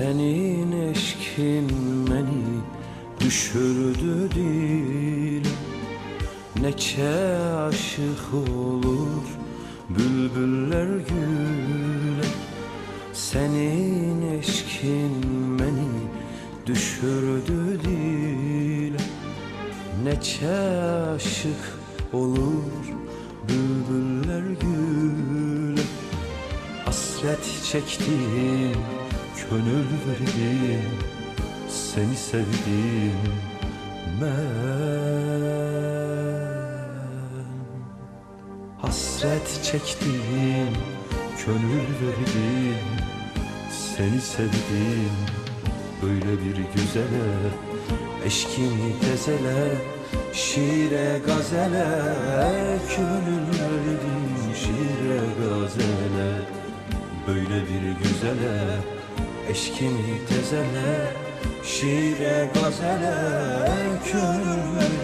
Senin eşkin beni düşürdü dile Neçe aşık olur bülbüller güle Senin eşkin beni düşürdü dile Neçe aşık olur bülbüller güle Hasret çektim, gönül verdim Seni sevdim ben. Hasret çektim, gönül verdim Seni sevdim. Böyle bir güzele Eşkini tezele, şiire gazele Gönül verdim şiire gazele. Böyle bir güzele Eşkini tezele Şiire gazele verdim